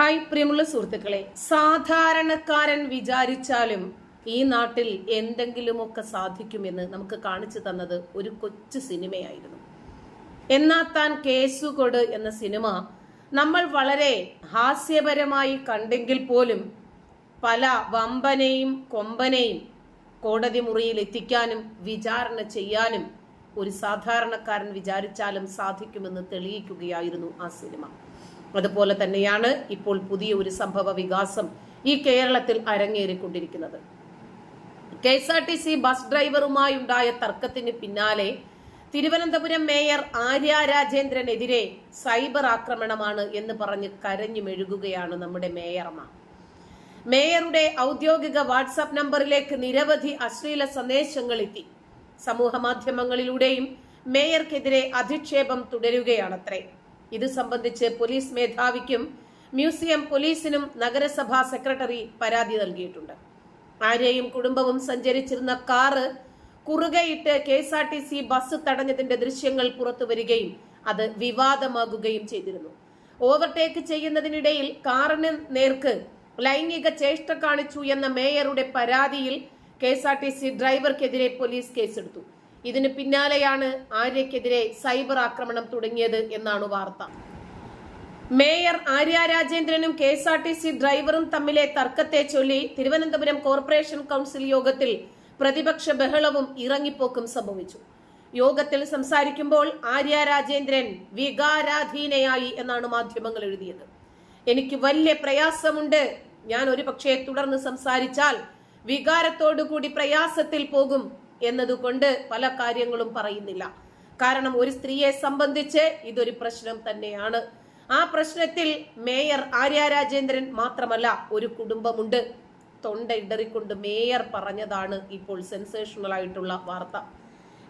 Hi പ്രിയമുള്ള സുഹൃത്തുക്കളെ സാധാരണക്കാരൻ വിചാരിച്ചാലും ഈ നാട്ടിൽ എന്തെങ്കിലുമൊക്കെ സാധിക്കുമെന്ന് നമുക്ക് കാണിച്ചു തന്നത് ഒരു കൊച്ചു സിനിമയായിരുന്നു. എന്നാ താൻ കേസുകൊട് എന്ന സിനിമ നമ്മൾ വളരെ ഹാസ്യപരമായി കണ്ടെങ്കിൽ പോലും പല വമ്പനെയും കൊമ്പനെയും കോടതി മുറിയിൽ എത്തിക്കാനും വിചാരണ ചെയ്യാനും ഒരു സാധാരണക്കാരൻ വിചാരിച്ചാലും സാധിക്കുമെന്ന് തെളിയിക്കുകയായിരുന്നു ആ സിനിമ. അതുപോലെ തന്നെയാണ് ഇപ്പോൾ പുതിയ ഒരു സംഭവ വികാസം ഈ കേരളത്തിൽ അരങ്ങേറിക്കൊണ്ടിരിക്കുന്നത്. K S R T C bus ഡ്രൈവറുമായി ഉണ്ടായ തർക്കത്തിന് പിന്നാലെ തിരുവനന്തപുരം മേയർ ആര്യ രാജേന്ദ്രനെതിരെ സൈബർ ആക്രമണമാണ് എന്ന് പറഞ്ഞ് കരഞ്ഞു മെഴുകുകയാണ് നമ്മുടെ മേയർമാർ മേയറുടെ ഔദ്യോഗിക വാട്സാപ്പ് നമ്പറിലേക്ക് നിരവധി അശ്ലീല സന്ദേശങ്ങൾ എത്തി സമൂഹ മാധ്യമങ്ങളിലൂടെയും മേയർക്കെതിരെ അധിക്ഷേപം തുടരുകയാണത്രേ. ഇത് സംബന്ധിച്ച് പോലീസ് മേധാവിക്കും മ്യൂസിയം പോലീസിനും നഗരസഭാ സെക്രട്ടറി പരാതി നൽകിയിട്ടുണ്ട്. ആര്യയും കുടുംബവും സഞ്ചരിച്ചിരുന്ന car കുറുകയിട്ട് K S R T C bus തടഞ്ഞതിന്റെ ദൃശ്യങ്ങൾ പുറത്തു വരികയും അത് വിവാദമാകുകയും ചെയ്തിരുന്നു. ഓവർടേക്ക് ചെയ്യുന്നതിനിടയിൽ കാറിന് നേർക്ക് ലൈംഗിക ചേഷ്ട കാണിച്ചു എന്ന മേയറുടെ പരാതിയിൽ K S R T C ഡ്രൈവർക്കെതിരെ police കേസെടുത്തു. ഇതിന് പിന്നാലെയാണ് ആര്യക്കെതിരെ സൈബർ ആക്രമണം തുടങ്ങിയത് എന്നാണ് വാർത്ത. Mayor Arya രാജേന്ദ്രനും K S R T C ഡ്രൈവറും തമ്മിലെ തർക്കത്തെ ചൊല്ലി തിരുവനന്തപുരം കോർപ്പറേഷൻ കൗൺസിൽ യോഗത്തിൽ പ്രതിപക്ഷ ബഹളവും ഇറങ്ങിപ്പോക്കും സംഭവിച്ചു. യോഗത്തിൽ സംസാരിക്കുമ്പോൾ ആര്യ രാജേന്ദ്രൻ വികാരാധീനയായി എന്നാണ് മാധ്യമങ്ങൾ എഴുതിയത്. എനിക്ക് വലിയ പ്രയാസമുണ്ട്. ഞാൻ ഒരു പക്ഷേ തുടർന്ന് സംസാരിച്ചാൽ വികാരത്തോടുകൂടി പ്രയാസത്തിൽ പോകും എന്നതുകൊണ്ട് പല കാര്യങ്ങളും പറയുന്നില്ല. കാരണം ഒരു സ്ത്രീയെ സംബന്ധിച്ച് ഇതൊരു പ്രശ്നം തന്നെയാണ്. ആ പ്രശ്നത്തിൽ മേയർ ആര്യ രാജേന്ദ്രൻ മാത്രമല്ല ഒരു കുടുംബമുണ്ട്. തൊണ്ട ഇടറിക്കൊണ്ട് മേയർ പറഞ്ഞതാണ് ഇപ്പോൾ സെൻസേഷണൽ ആയിട്ടുള്ള വാർത്ത.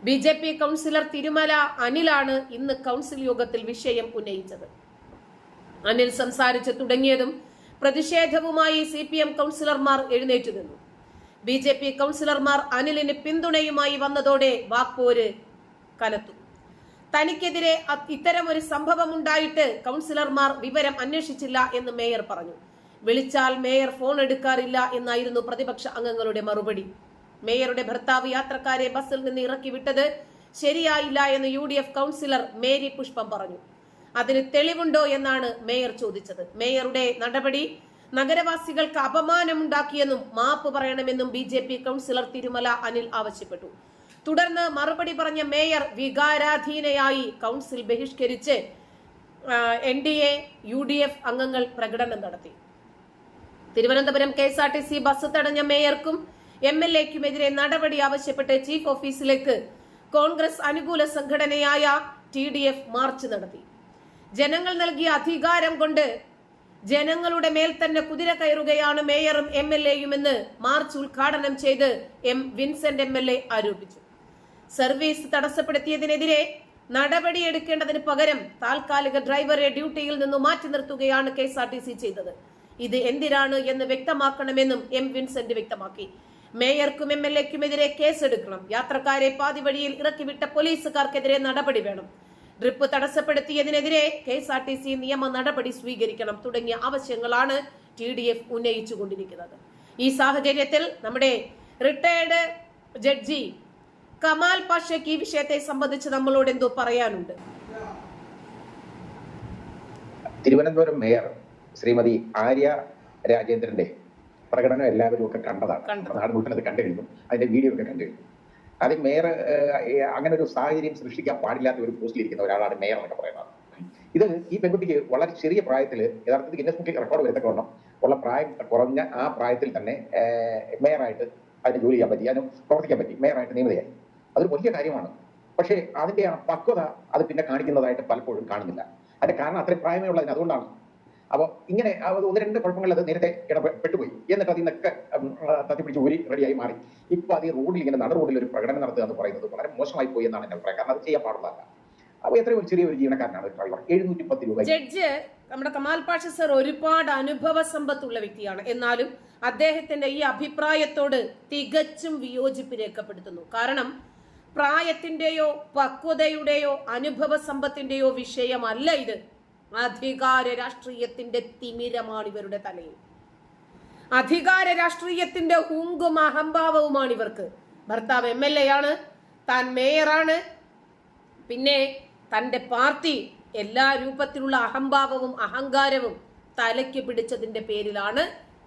B J P councillor Thirumala അനിലാണ് ഇന്ന് കൗൺസിൽ യോഗത്തിൽ വിഷയം ഉന്നയിച്ചത്. അനിൽ സംസാരിച്ചു തുടങ്ങിയതും പ്രതിഷേധവുമായി സി പി എം കൗൺസിലർമാർ എഴുന്നേറ്റു നിന്നു. ബി ജെ പി കൗൺസിലർമാർ അനിലിന് പിന്തുണയുമായി വന്നതോടെ വാക്പോര് കനത്തു. തനിക്കെതിരെ ഇത്തരമൊരു ഇത്തരം സംഭവം ഉണ്ടായിട്ട് കൗൺസിലർമാർ വിവരം അന്വേഷിച്ചില്ല എന്ന് മേയർ പറഞ്ഞു. വിളിച്ചാൽ മേയർ ഫോൺ എടുക്കാറില്ല എന്നായിരുന്നു പ്രതിപക്ഷ അംഗങ്ങളുടെ മറുപടി. മേയറുടെ ഭർത്താവ് യാത്രക്കാരെ ബസ്സിൽ നിന്ന് ഇറക്കി വിട്ടത് ശരിയായില്ല എന്ന് U D F councillor Mary Pushpam പറഞ്ഞു. അതിന് തെളിവുണ്ടോ എന്നാണ് മേയർ ചോദിച്ചത്. മേയറുടെ നടപടി നഗരവാസികൾക്ക് അപമാനമുണ്ടാക്കിയെന്നും മാപ്പ് പറയണമെന്നും B J P councillor Thirumala Anil ആവശ്യപ്പെട്ടു. തുടർന്ന് മറുപടി പറഞ്ഞ മേയർ വികാരാധീനയായി council ബഹിഷ്കരിച്ച് N D A U D F അംഗങ്ങൾ പ്രകടനം നടത്തി. Thiruvananthapuram K S R T C bus തടഞ്ഞ മേയർക്കും എം എൽ എക്കുമെതിരെ നടപടി ആവശ്യപ്പെട്ട് ചീഫ് ഓഫീസിലേക്ക് കോൺഗ്രസ് അനുകൂല സംഘടനയായ ടി ഡി എഫ് മാർച്ച് നടത്തി. ജനങ്ങൾ നൽകിയ അധികാരം കൊണ്ട് ജനങ്ങളുടെ മേൽ തന്നെ കുതിര കയറുകയാണ് മേയറും എം എൽ എയും എന്ന് മാർച്ച് ഉദ്ഘാടനം ചെയ്ത് M Vincent M L A ആരോപിച്ചു. സർവീസ് തടസ്സപ്പെടുത്തിയതിനെതിരെ നടപടിയെടുക്കേണ്ടതിന് പകരം താൽക്കാലിക ഡ്രൈവറെ ഡ്യൂട്ടിയിൽ നിന്ന് മാറ്റി നിർത്തുകയാണ് K S R T C ചെയ്തത്. ഇത് എന്തിനാണ് എന്ന് വ്യക്തമാക്കണമെന്നും എം വിൻസെന്റ് വ്യക്തമാക്കി. മേയർക്കും എം എൽ എക്കുമെതിരെ കേസെടുക്കണം. യാത്രക്കാരെ പാതി വഴിയിൽ ഇറക്കിവിട്ട പോലീസുകാർക്കെതിരെ നടപടി വേണം. Trip തടസ്സപ്പെടുത്തിയതിനെതിരെ K S R T C നിയമ നടപടി സ്വീകരിക്കണം തുടങ്ങിയ ആവശ്യങ്ങളാണ് ടി ഡി എഫ് ഉന്നയിച്ചുകൊണ്ടിരിക്കുന്നത്. ഈ സാഹചര്യത്തിൽ നമ്മുടെ റിട്ടയർഡ് ജഡ്ജി കമാൽ പാഷയ്ക്ക് ഈ വിഷയത്തെ സംബന്ധിച്ച് നമ്മളോട് എന്തോ പറയാനുണ്ട്? തിരുവനന്തപുരം മേയർ ശ്രീമതി ആര്യ രാജേന്ദ്രന്റെ പ്രകടനം എല്ലാവരും ഒക്കെ കണ്ടതാണ്. കണ്ടു. നാട് മുഴുവൻ അത് കണ്ടു കഴിഞ്ഞു. അതിന്റെ വീഡിയോ ഒക്കെ കണ്ടു കഴിഞ്ഞു. അത് മേയർ അങ്ങനെ ഒരു സാഹചര്യം സൃഷ്ടിക്കാൻ പാടില്ലാത്ത ഒരു പോസ്റ്റിൽ ഇരിക്കുന്ന ഒരാളാണ് മേയർ എന്നൊക്കെ പറയുന്നത്. ഇത് ഈ പെൺകുട്ടിക്ക് വളരെ ചെറിയ പ്രായത്തിൽ യഥാർത്ഥത്തിൽ ഗിന്നസ് ബുക്കിൽ റെക്കോർഡ് വരത്തക്കവണ്ണം ഉള്ള പ്രായം കുറഞ്ഞ ആ പ്രായത്തിൽ തന്നെ മേയറായിട്ട് അതിന് ജോലി ചെയ്യാൻ പറ്റി അതിന് പ്രവർത്തിക്കാൻ പറ്റി മേയറായിട്ട് നിയമിതയായി. അതൊരു വലിയ കാര്യമാണ്. പക്ഷേ അതിന്റെ ആ പക്വത അത് പിന്നെ കാണിക്കുന്നതായിട്ട് പലപ്പോഴും കാണുന്നില്ല. അതിന്റെ കാരണം അത്രയും പ്രായമേ ഉള്ളതിന് അതുകൊണ്ടാണ് അപ്പോൾ ഇങ്ങനെ ഒന്ന് രണ്ട് കുഴപ്പങ്ങൾ അത് നേരത്തെ ഇടപെട്ടുപോയി എന്നിട്ട് അതിൽ നിന്നൊക്കെ തത്തിപ്പിടിച്ച് ഊരി റെഡിയായി മാറി. ഇപ്പൊ അത് ഈ റോഡിൽ ഇങ്ങനെ നട റോഡിൽ ഒരു പ്രകടനം നടത്തുക എന്ന് പറയുന്നത് വളരെ മോശമായി പോയി എന്നാണ് എന്റെ അഭിപ്രായം. കാരണം അത് ചെയ്യാൻ പാടുള്ളതല്ല അപ്പോൾ എത്രയോ ചെറിയ ഒരു ജീവനക്കാരനാണ് ഡ്രൈവർ എഴുന്നൂറ്റി പത്ത് രൂപ. ജഡ്ജ് നമ്മുടെ കമാൽ പാഷ സർ ഒരുപാട് അനുഭവ സമ്പത്തുള്ള വ്യക്തിയാണ്. എന്നാലും അദ്ദേഹത്തിന്റെ ഈ അഭിപ്രായത്തോട് തികച്ചും വിയോജിപ്പ് രേഖപ്പെടുത്തുന്നു. കാരണം പ്രായത്തിന്റെയോ പക്വതയുടെയോ അനുഭവ സമ്പത്തിന്റെയോ വിഷയമല്ല ഇത്. അധികാര രാഷ്ട്രീയത്തിന്റെ തിമിരമാണ് ഇവരുടെ തലയിൽ. അധികാര രാഷ്ട്രീയത്തിന്റെ ഹുങ്കും അഹംഭാവവുമാണ് ഇവർക്ക്. ഭർത്താവ് എം എൽ എ ആണ് താൻ മേയറാണ്. പിന്നെ തന്റെ പാർട്ടി എല്ലാ രൂപത്തിലുള്ള അഹംഭാവവും അഹങ്കാരവും തലയ്ക്ക് പിടിച്ചതിന്റെ പേരിലാണ്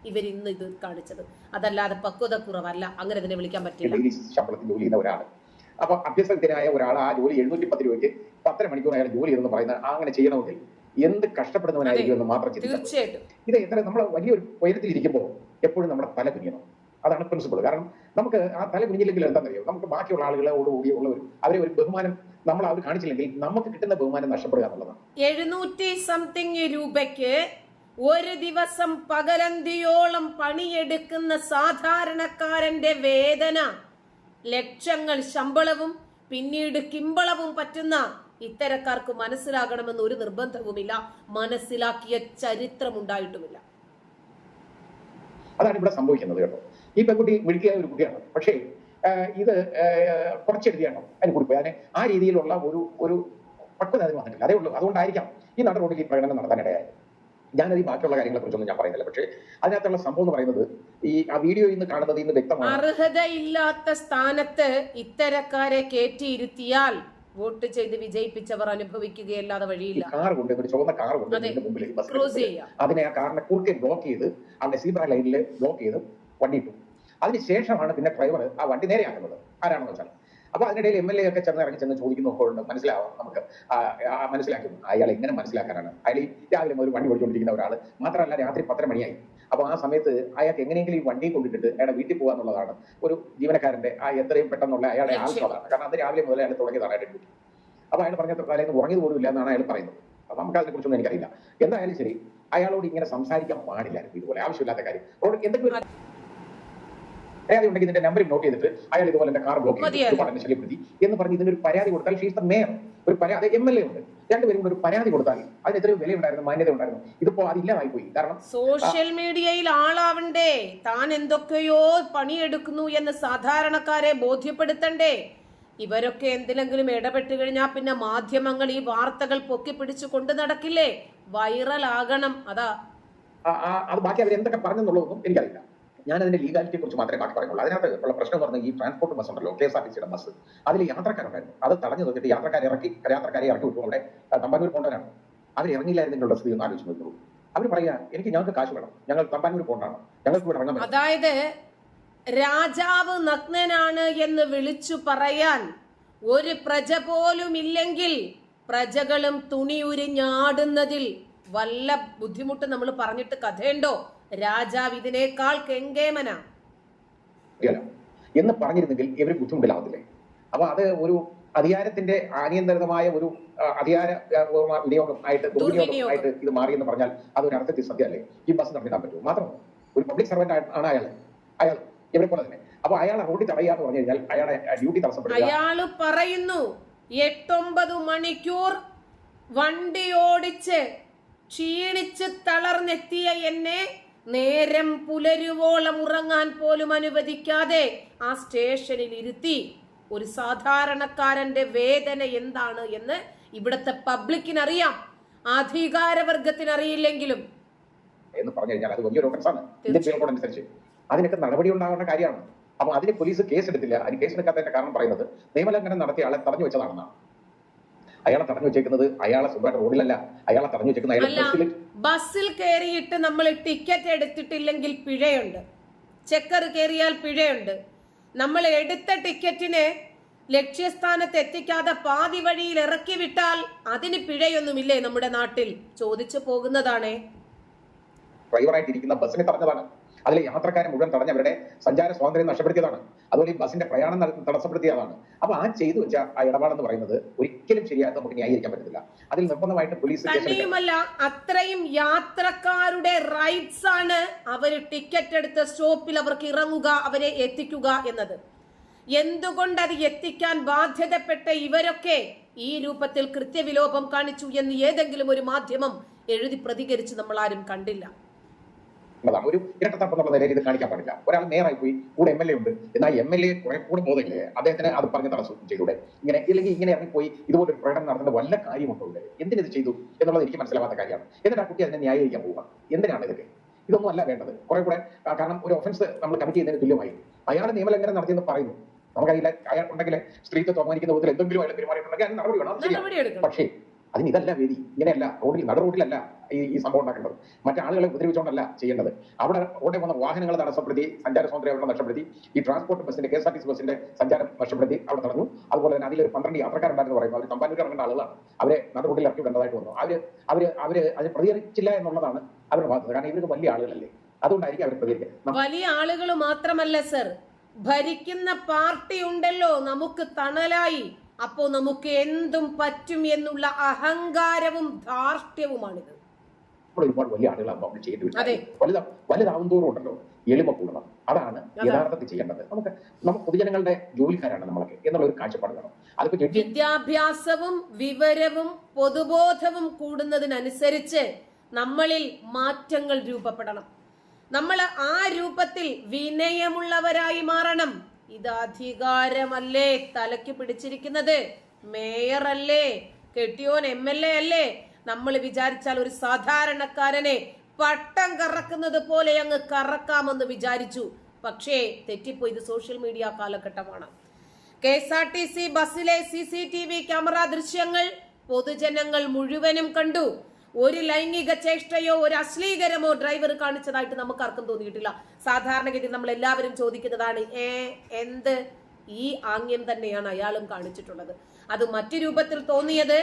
ഇവർ ഇന്ന് ഇത് കാണിച്ചത്. അതല്ലാതെ പക്വത കുറവല്ല. അങ്ങനെ ഇതിനെ വിളിക്കാൻ പറ്റില്ല. ശമ്പളത്തിൽ ജോലി ചെയ്യുന്ന ഒരാൾ അപ്പൊ അഭ്യസനത്തിനായ ഒരാൾ ആ ജോലി എഴുന്നൂറ്റി പത്ത് രൂപയ്ക്ക് പത്തര മണിക്കൂർ അയാൾ ജോലി ചെയ്തെന്ന് പറയുന്നത് അങ്ങനെ ചെയ്യണമെങ്കിൽ എന്ത് കഷ്ടപ്പെടുന്നവനായിരിക്കും എന്ന് മാത്രം. തീർച്ചയായിട്ടും. ഇത് എത്ര നമ്മൾ വലിയൊരു ഉയരത്തിൽ ഇരിക്കുമ്പോൾ എപ്പോഴും നമ്മുടെ തല കുനിയണം. അതാണ് പ്രിൻസിപ്പിൾ കാരണം നമുക്ക് ആ തല കുനിഞ്ഞില്ലെങ്കിൽ എന്താണെന്നറിയോ? നമുക്ക് ബാക്കിയുള്ള ആളുകളോട് ഉള്ളവർ അവരെ ഒരു ബഹുമാനം നമ്മൾ അവർ കാണിച്ചില്ലെങ്കിൽ നമുക്ക് കിട്ടുന്ന ബഹുമാനം നഷ്ടപ്പെടുക എന്നുള്ളതാണ്. എഴുന്നൂറ്റി സംതിങ് രൂപയ്ക്ക് ഒരു ദിവസം പകലന്തിയോളം പണിയെടുക്കുന്ന സാധാരണക്കാരന്റെ വേദന. ലക്ഷങ്ങൾ ശമ്പളവും പിന്നീട് കിമ്പളവും പറ്റുന്ന ഇത്തരക്കാർക്ക് മനസ്സിലാകണമെന്ന് ഒരു നിർബന്ധവുമില്ല. മനസ്സിലാക്കിയ ചരിത്രമുണ്ടായിട്ടുമില്ല. അതാണ് ഇവിടെ സംഭവിക്കുന്നത് കേട്ടോ. ഈ പെൺകുട്ടി മിടുക്കിയായ ഒരു കുട്ടിയാണ്. പക്ഷേ ഇത് കുറച്ചെഴുതിയാണ് അതിന് കുറിപ്പ്. അതിന് ആ രീതിയിലുള്ള ഒരു ഒരു പക്വത അതിന് വന്നിട്ടില്ല. അതേ ഉള്ളൂ. അതുകൊണ്ടായിരിക്കാം ഈ നാട് റോഡിൽ ഈ പ്രകടനം നടത്താനിടയായത്. ഞാനത് ഈ ബാക്കിയുള്ള കാര്യങ്ങളെ കുറിച്ചൊന്നും ഞാൻ പറയുന്നില്ല. പക്ഷേ അതിനകത്തുള്ള സംഭവം എന്ന് പറയുന്നത് ഈ ആ വീഡിയോ ഇന്ന് കാണുന്നത് ഇന്ന് വ്യക്തമാണ്. അർഹതയില്ലാത്ത സ്ഥാനത്ത് ഇത്തരക്കാരെ കയറ്റിയിരുത്തിയാൽ വോട്ട് ചെയ്ത് വിജയിപ്പിച്ചവർ അനുഭവിക്കുകയല്ലാതെ വഴിയില്ല. കാർ കൊണ്ട് ഒരു ചുവന്ന കാർ കൊണ്ട് മുമ്പിൽ ക്രോസ് ചെയ്യാം. അതിനെ ആ കാറിനെ കുറുക്കെ ബ്ലോക്ക് ചെയ്ത് അവിടെ സീബ്ര ലൈനിൽ ബ്ലോക്ക് ചെയ്ത് വണ്ടി ഇട്ടു. അതിനുശേഷമാണ് പിന്നെ ഡ്രൈവർ ആ വണ്ടി നേരെയാക്കുന്നത് ആരാണെന്ന് വെച്ചാൽ. അപ്പൊ അതിനിടയിൽ എം എൽ എ ഒക്കെ ചെന്ന് ഇറങ്ങി ചെന്ന് ചോദിക്കുന്നപ്പോഴുണ്ട് മനസ്സിലാവാം നമുക്ക് മനസ്സിലാക്കുന്നു അയാൾ എങ്ങനെ മനസ്സിലാക്കാനാണ്. അയാൾ രാവിലെ മുതൽ വണ്ടി ഓടിച്ചുകൊണ്ടിരിക്കുന്ന ഒരാൾ മാത്രമല്ല രാത്രി പത്തര മണിയായി. അപ്പൊ ആ സമയത്ത് അയാൾക്ക് എങ്ങനെയെങ്കിലും ഈ വണ്ടി കൊണ്ടിട്ടിട്ട് അയാളെ വീട്ടിൽ പോകുക എന്നുള്ളതാണ് ഒരു ജീവനക്കാരന്റെ ആ എത്രയും പെട്ടെന്നുള്ള അയാളുടെ ആവശ്യമാണ്. കാരണം അത് രാവിലെ മുതലേ അയാൾ തുടങ്ങിയതാണ് അയാളുടെ ഡ്യൂട്ടി അപ്പൊ അയാൾ പറഞ്ഞ തലേന്ന് ഉറങ്ങിയത് പോലും ഇല്ല എന്നാണ് അയാൾ പറയുന്നത്. അപ്പൊ നമുക്ക് അതിനെ കുറിച്ചൊന്നും എനിക്കറിയില്ല. എന്തായാലും ശരി അയാളോട് ഇങ്ങനെ സംസാരിക്കാൻ പാടില്ലായിരുന്നു ഇതുപോലെ. ആവശ്യമില്ലാത്ത കാര്യം. എന്തെങ്കിലും പരാതി ഉണ്ടെങ്കിൽ ഇതിന്റെ നമ്പർ നോട്ട് ചെയ്തിട്ട് അയാൾ ഇതുപോലെ എന്റെ കാർ ബ്ലോക്ക് ചെയ്തു. ശല്യപ്പെടുത്തി എന്ന് പറഞ്ഞ് ഇതിനൊരു പരാതി കൊടുത്താൽ ഷീസ് ദ മേയർ ഒരു പരാതി എം എൽ എ ഉണ്ട്. രണ്ടുപേരും കൂടെ ഒരു പരാതി കൊടുത്താൽ അതിന് എത്രയോ വിലയുണ്ടായിരുന്നു മാന്യത ഉണ്ടായിരുന്നു. ഇതിപ്പോ അതില്ലാതായി പോയി കാരണം സോഷ്യൽ മീഡിയയിൽ ആളാവണ്ടേ? താൻ എന്തൊക്കെയോ പണിയെടുക്കുന്നു എന്ന് സാധാരണക്കാരെ ബോധ്യപ്പെടുത്തണ്ടേ? ഇവരൊക്കെ എന്തിനെങ്കിലും ഇടപെട്ട് കഴിഞ്ഞാൽ പിന്നെ മാധ്യമങ്ങൾ ഈ വാർത്തകൾ പൊക്കി പിടിച്ചു കൊണ്ട് നടക്കില്ലേ? വൈറലാകണം അതാ. ആ- ആ- അത് ബാക്കി അവർ എന്തൊക്കെ പറഞ്ഞെന്നുള്ളതൊന്നും എനിക്കറിയില്ല. ഞാൻ അതിന്റെ ലീഗാലിറ്റിയെ കുറിച്ച് മാത്രമേ ബാക്കി പറയുള്ളൂ അതിനകത്ത് ഉള്ള പ്രശ്നം എന്ന് പറഞ്ഞാൽ ഈ ട്രാൻസ്പോർട്ട് ബസ് ഉണ്ടല്ലോ കെ എസ് ആർ ടി സിയുടെ ബസ് അതിൽ യാത്രക്കാരുണ്ടായിരുന്നു. അത് തടഞ്ഞു നോക്കിയിട്ട് യാത്രക്കാരെ ഇറക്കി യാത്രക്കാരെ ഇറക്കി വിട്ടു. അവിടെ തമ്പാനൂർ പോകേണ്ടവരാണ് അവർ ഇറങ്ങിയില്ലായിരുന്നെങ്കിലുള്ള സ്ഥിതി ഒന്ന് ആലോചിച്ച് നോക്കുള്ളൂ അവർ പറയാ എനിക്ക് ഞങ്ങൾക്ക് കാശ് വേണം. ഞങ്ങൾ തമ്പാനൂർ പോകേണ്ടതാണ് ഞങ്ങൾക്ക് ഇവിടെ ഇറങ്ങാൻ അതായത് രാജാവ് നഗ്നനാണ് എന്ന് വിളിച്ചു പറയാൻ ഒരു പ്രജ പോലും ഇല്ലെങ്കിൽ പ്രജകളും തുണി ഉരിഞ്ഞാടുന്നതിൽ വല്ല ബുദ്ധിമുട്ട് നമ്മൾ പറഞ്ഞിട്ട് കഥയുണ്ടോ? രാജാവ് ഇതിനേക്കാൾ കെങ്കേമന. എന്ന് പറഞ്ഞിരുന്നെങ്കിൽ ഇവർ ബുദ്ധിമുട്ടിലാവത്തില്ലേ? അപ്പൊ അത് ഒരു അധികാരത്തിന്റെ അനിയന്ത്രിതമായ ഒരു അധികാര വിനിയോഗം ആയിട്ട് ദുർവിനിയോഗം. ആയിട്ട് ഇത് മാറിയെന്ന് പറഞ്ഞാൽ അതൊരു അർത്ഥത്തിൽ സത്യമല്ലേ ഈ ബസ് നടത്തിടാൻ പറ്റുമോ? മാത്രമല്ല ഒരു പബ്ലിക് സർവന്റ് ആണ് അയാൾ അയാൾ ഇവരെ പോലെ തന്നെ. അപ്പൊ അയാളെ റോഡിൽ തടയുക എന്ന് പറഞ്ഞു കഴിഞ്ഞാൽ അയാളെ ഡ്യൂട്ടി തടസ്സപ്പെടുക അയാൾ പറയുന്നു എട്ടൊമ്പത് മണിക്കൂർ വണ്ടി ഓടിച്ച് ക്ഷീണിച്ച് തളർന്നെത്തിയ എന്നെ നേരം പുലരുവോളം ഉറങ്ങാൻ പോലും അനുവദിക്കാതെ ആ സ്റ്റേഷനിൽ ഇരുത്തി ഒരു സാധാരണക്കാരന്റെ വേദന എന്താണ് എന്ന് ഇവിടുത്തെ പബ്ലിക്കിന് അറിയാം അധികാരവർഗത്തിന് അറിയില്ലെങ്കിലും എന്ന് പറഞ്ഞു കഴിഞ്ഞാൽ അത് വലിയൊരു offence ആണ്. ഇന്ത്യൻ പീനൽ കോഡ് അനുസരിച്ച് അതിനൊക്കെ നടപടി ഉണ്ടാകേണ്ട കാര്യമാണ്. അപ്പൊ അതിന് പോലീസ് കേസ് എടുത്തില്ല അതിന് കേസ് എടുക്കാത്തതിന്റെ കാരണം പറയുന്നത് നിയമലംഘനം നടത്തിയ ആളെ തടഞ്ഞു വെച്ചതാണെന്നാണ്. അയാളെ തടഞ്ഞു വെച്ചേക്കുന്നത് അയാളെ സ്വന്തമായിട്ട് റോഡിലല്ല. അയാളെ തടഞ്ഞു വെച്ചേക്കുന്നത് അയാളെ ബസ്സിൽ ബസ്സിൽ കയറിയിട്ട് നമ്മൾ ടിക്കറ്റ് എടുത്തിട്ടില്ലെങ്കിൽ പിഴയുണ്ട്. ചെക്കർ കയറിയാൽ പിഴയുണ്ട്. നമ്മൾ എടുത്ത ടിക്കറ്റിനെ ലക്ഷ്യസ്ഥാനത്ത് എത്തിക്കാതെ പാതി വഴിയിൽ ഇറക്കി വിട്ടാൽ അതിന് പിഴയൊന്നുമില്ലേ നമ്മുടെ നാട്ടിൽ? ചോദിച്ചു പോകുന്നതാണേ. ഡ്രൈവർ ആയിട്ടിരിക്കുന്ന ബസ്സിനെ തടഞ്ഞതാണ്. അതിലെ യാത്രക്കാരെ മുഴുവൻ തടഞ്ഞവരുടെ സഞ്ചാര സ്വാതന്ത്ര്യം നഷ്ടപ്പെടുത്തിയതാണ്. അതുപോലെ ഈ ബസ്സിന്റെ പ്രയാണം തടസ്സപ്പെടുത്തിയതാണ് അപ്പൊ ആ ചെയ്തു വെച്ച ആ ഇടപാടെന്ന് പറയുന്നത് ഒരിക്കലും ശരിയായിട്ട് നമുക്ക് ന്യായീകരിക്കാൻ പറ്റത്തില്ല. അതിൽ നിർബന്ധമായിട്ട് പോലീസ് തന്നെയുമല്ല അത്രയും യാത്രക്കാരുടെ റൈറ്റ്സ് ആണ് അവർ ടിക്കറ്റ് എടുത്ത സ്റ്റോപ്പിൽ അവർക്ക് ഇറങ്ങുക അവരെ എത്തിക്കുക എന്നത്. എന്തുകൊണ്ട് അത് എത്തിക്കാൻ ബാധ്യതപ്പെട്ട ഇവരൊക്കെ ഈ രൂപത്തിൽ കൃത്യവിലോപം കാണിച്ചു എന്ന് ഏതെങ്കിലും ഒരു മാധ്യമം എഴുതി പ്രതികരിച്ച് നമ്മൾ ആരും കണ്ടില്ല. എന്നതാണ് ഒരു ഇരട്ടത്താപ്പ് എന്നുള്ള നിലയിൽ ഇത് കാണിക്കാൻ പാടില്ല. ഒരാൾ മേയറായി പോയി കൂടെ എം എൽ എ ഉണ്ട്. എന്നാൽ എം എൽ എ കുറെ കൂടെ ബോധമില്ലേ? അദ്ദേഹത്തിന് അത് പറഞ്ഞ് തടസ്സം ചെയ്തൂടെ ഇങ്ങനെ ഇല്ലെങ്കിൽ ഇങ്ങനെ ഇറങ്ങിപ്പോയി ഇതുപോലൊരു പ്രകടനം നടത്തേണ്ട വല്ല കാര്യമുണ്ടോ ഇവിടെ? എന്തിനിത് ചെയ്തു എന്നുള്ളത് എനിക്ക് മനസ്സിലാവാത്ത കാര്യമാണ്. എന്നിട്ട് ആ കുട്ടി അതിനെ ന്യായീകരിക്കാൻ പോവുക. എന്തിനാണ് ഇതൊക്കെ? ഇതൊന്നും അല്ല വേണ്ടത്. കുറെ കൂടെ കാരണം ഒരു ഒഫൻസ് നമ്മൾ കമ്മിറ്റ് ചെയ്യുന്നതിന് തുല്യമായി. അയാൾ നിയമലംഘനം നടത്തിയെന്ന് പറയുന്നു. നമുക്കറിയില്ല അയാൾ ഉണ്ടെങ്കിൽ സ്ത്രീത്വം അപമാനിക്കുന്ന വിധത്തിൽ എന്തെങ്കിലും അയാൾ പെരുമാറിയിട്ടുണ്ടെങ്കിൽ അതിന് നടപടി വേണം. പക്ഷേ അതിന് ഇതല്ല വേദി ഇങ്ങനെയല്ല റോഡിൽ നട റോഡിലല്ല ഈ ഈ സംഭവം ഉണ്ടാക്കേണ്ടത്. മറ്റാളുകളെ ഉപദ്രവിച്ചുകൊണ്ടല്ല ചെയ്യേണ്ടത്. അവിടെ റോഡിൽ വന്ന വാഹനങ്ങൾ തടസ്സപ്പെടുത്തി സഞ്ചാര സ്വാതന്ത്ര്യം നഷ്ടപ്പെടുത്തി ഈ ട്രാൻസ്പോർട്ട് ബസ്സിന്റെ K S R T C ബസിന്റെ സഞ്ചാരം നഷ്ടപ്പെടുത്തി അവിടെ നടന്നു. അതുപോലെ തന്നെ അതിലൊരു പന്ത്രണ്ട് യാത്രക്കാരുണ്ടായിരുന്നു പറയുമ്പോൾ അവർ തമ്പാനൂർ ഇറങ്ങേണ്ട ആളുകളാണ്. അവരെ നട റോഡിൽ ഇറക്കി വിടേണ്ടതായിട്ട് വന്നു. അവർ അവർ അവർ അത് പ്രതികരിച്ചില്ല എന്നുള്ളതാണ് അവരുടെ ഭാഗത്ത് കാരണം ഇവർക്ക് വലിയ ആളുകളല്ലേ. അതുകൊണ്ടായിരിക്കും അവർ പ്രതികരിക്കുക. വലിയ ആളുകൾ മാത്രമല്ല സർ. ഭരിക്കുന്ന പാർട്ടി ഉണ്ടല്ലോ. നമുക്ക് തണലായി. അപ്പോ നമുക്ക് എന്തും പറ്റും എന്നുള്ള അഹങ്കാരവും ധാർഷ്ട്യവുമാണിത്. ഇത് ഒരുപാട് വലിയ ആളുകളാകുമ്പോൾ ചെയ്യേണ്ടി വരും വലുതാ വലുതാവും തോറും ഉണ്ടല്ലോ എളിമ കൂടണം അതാണ് യഥാർത്ഥത്തിൽ ചെയ്യേണ്ടത്. നമുക്ക് നമുക്ക് പൊതുജനങ്ങളുടെ ജോലിക്കാരാണ് നമ്മളൊക്കെ എന്നുള്ള ഒരു കാഴ്ചപ്പാട് വേണം. അതിപ്പോ ജഡ്ജി വിദ്യാഭ്യാസവും വിവരവും പൊതുബോധവും കൂടുന്നതിനനുസരിച്ച് നമ്മളിൽ മാറ്റങ്ങൾ രൂപപ്പെടണം. നമ്മൾ ആ രൂപത്തിൽ വിനയമുള്ളവരായി മാറണം. ഇത് അധികാരമല്ലേ തലയ്ക്ക് പിടിച്ചിരിക്കുന്നത്? മേയർ അല്ലേ കെട്ടിയോൻ എം എൽ എ അല്ലേ? നമ്മൾ വിചാരിച്ചാൽ ഒരു സാധാരണക്കാരനെ പട്ടം കറക്കുന്നത് പോലെ അങ്ങ് കറക്കാമെന്ന് വിചാരിച്ചു. പക്ഷേ തെറ്റിപ്പോയി ഇത് സോഷ്യൽ മീഡിയ കാലഘട്ടമാണ്. K S R T C ബസ്സിലെ C C T V camera ദൃശ്യങ്ങൾ പൊതുജനങ്ങൾ മുഴുവനും കണ്ടു. ഒരു ലൈംഗിക ചേഷ്ടയോ ഒരു അശ്ലീകരമോ ഡ്രൈവർ കാണിച്ചതായിട്ട് നമുക്ക് ആർക്കും തോന്നിയിട്ടില്ല. സാധാരണഗതിയിൽ നമ്മൾ എല്ലാവരും ചോദിക്കുന്നതാണ് ഏ എന്ത്? ഈ ആംഗ്യം തന്നെയാണ് അയാളും കാണിച്ചിട്ടുള്ളത്. അത് മറ്റു രൂപത്തിൽ തോന്നിയത്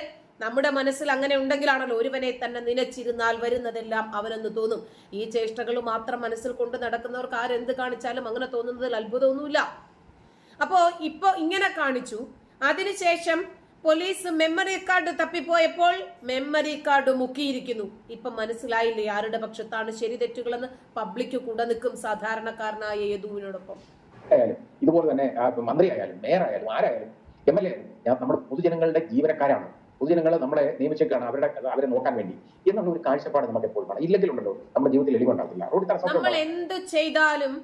നമ്മുടെ മനസ്സിൽ അങ്ങനെ ഉണ്ടെങ്കിലാണല്ലോ ഒരുവനെ തന്നെ നിലച്ചിരുന്നാൽ വരുന്നതെല്ലാം അവനെന്ന് തോന്നും. ഈ ചേഷ്ടകൾ മാത്രം മനസ്സിൽ കൊണ്ട് നടക്കുന്നവർക്ക് ആരെന്ത് കാണിച്ചാലും അങ്ങനെ തോന്നുന്നതിൽ അത്ഭുതമൊന്നുമില്ല. അപ്പോ ഇപ്പോ ഇങ്ങനെ കാണിച്ചു. അതിനുശേഷം പോലീസ് മെമ്മറി കാർഡ് തപ്പിപ്പോയപ്പോൾ മെമ്മറി കാർഡ് മുക്കിയിരിക്കുന്നു. ഇപ്പൊ മനസ്സിലായില്ലേ ആരുടെ പക്ഷത്താണ് ശരി തെറ്റുകളെന്ന്? പബ്ലിക് കൂടെ നിൽക്കും സാധാരണക്കാരനായ യദുവിനോടൊപ്പം. ഇതുപോലെ തന്നെ ആ, ഇപ്പൊ മന്ത്രി ആയാലും മേയർ ആയാലും ആരായാലും എം എൽ എ നമ്മുടെ പൊതുജനങ്ങളുടെ ജീവനക്കാരാണ്. പൊതുജനങ്ങൾ നമ്മളെ നിയമിച്ചേക്കാണ് അവരുടെ അവരെ നോക്കാൻ വേണ്ടി എന്നുള്ള ഒരു കാഴ്ചപ്പാട് നമുക്ക് എപ്പോഴും വേണം ഇല്ലെങ്കിലുണ്ടല്ലോ നമ്മുടെ ജീവിതത്തിൽ എളിവുണ്ടാവില്ല നമ്മൾ എന്ത് ചെയ്താലും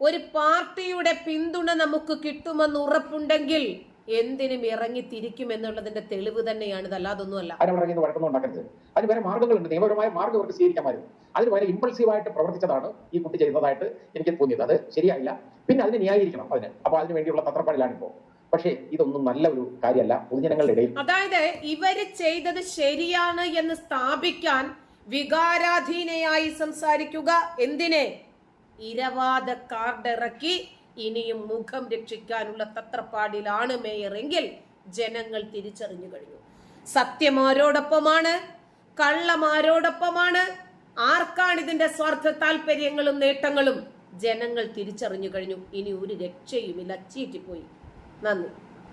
ഒരു പാർട്ടിയുടെ പിന്തുണ നമുക്ക് കിട്ടുമെന്ന് ഉറപ്പുണ്ടെങ്കിൽ എന്തിനും ഇറങ്ങി തിരിക്കും എന്നുള്ളതിന്റെ തെളിവ് തന്നെയാണ്. ഇത് അല്ലാതൊന്നുമല്ല. വഴക്കൊന്നും ഉണ്ടാക്കരുത്. അതിന് വേറെ മാർഗങ്ങളുണ്ട് നിയമപരമായ മാർഗം അവർക്ക് സ്വീകരിക്കാമായിരുന്നു. അതിന് വേറെ ഇമ്പൾസീവായിട്ട് പ്രവർത്തിച്ചതാണ് ഈ കുട്ടി ചെയ്യുന്നതായിട്ട് എനിക്ക് തോന്നിയത്. അത് ശരിയായില്ല. പിന്നെ അതിനെ ന്യായീകരിക്കണം അതിന്. അപ്പൊ അതിന് വേണ്ടിയുള്ള തത്രപ്പാടിലാണ് ഇപ്പോൾ. പക്ഷേ ഇതൊന്നും നല്ല ഒരു കാര്യമല്ല. പൊതുജനങ്ങളുടെ ഇടയിൽ അതായത് ഇവർ ചെയ്തത് ശരിയാണ് എന്ന് സ്ഥാപിക്കാൻ വികാരാധീനയായി സംസാരിക്കുക എന്തിനെ? ഇരവാദ കാർഡ് ഇറക്കി ഇനിയും മുഖം രക്ഷിക്കാനുള്ള തത്രപ്പാടിലാണ് മേയർ എങ്കിൽ ജനങ്ങൾ തിരിച്ചറിഞ്ഞു കഴിഞ്ഞു. സത്യമാരോടൊപ്പമാണ് കള്ളമാരോടൊപ്പമാണ് ആർക്കാണ് ഇതിന്റെ സ്വാർത്ഥ താല്പര്യങ്ങളും നേട്ടങ്ങളും? ജനങ്ങൾ തിരിച്ചറിഞ്ഞു കഴിഞ്ഞു. ഇനി ഒരു രക്ഷയുമില്ല. ചീറ്റിപ്പോയി. നന്ദി.